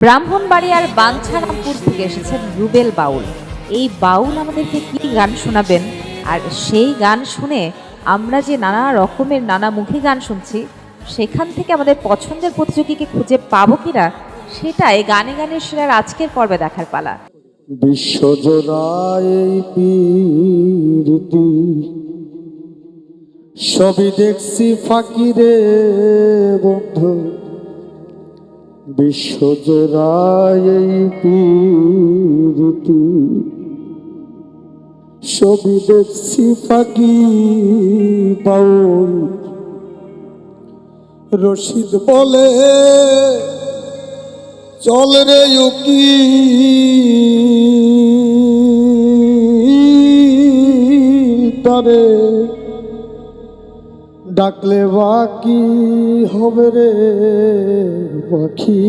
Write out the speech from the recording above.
ব্রাহ্মণবাড়িয়ার বাঞ্ছারামপুর থেকে এসেছেন রুবেল বাউল। এই বাউল আমাদেরকে কি গান শোনাবেন? আর সেই গান শুনে আমরা যে নানা রকমের, নানা মুখী গান শুনছি, সেখান থেকে আমাদের পছন্দের প্রতিযোগীকে খুঁজে পাবো কিনা সেটাই গানে গানের সেরার আজকের পর্বে দেখার পালা। সবই দেখছি ফাকিরে বন্ধু। বিশ্বজোড়ায় পীরতি সবই দেখছি ফাঁকি বাউল রশিদ বলে চল রে ইউকি তারে ডাকলে বাকি হবে রে পাখি।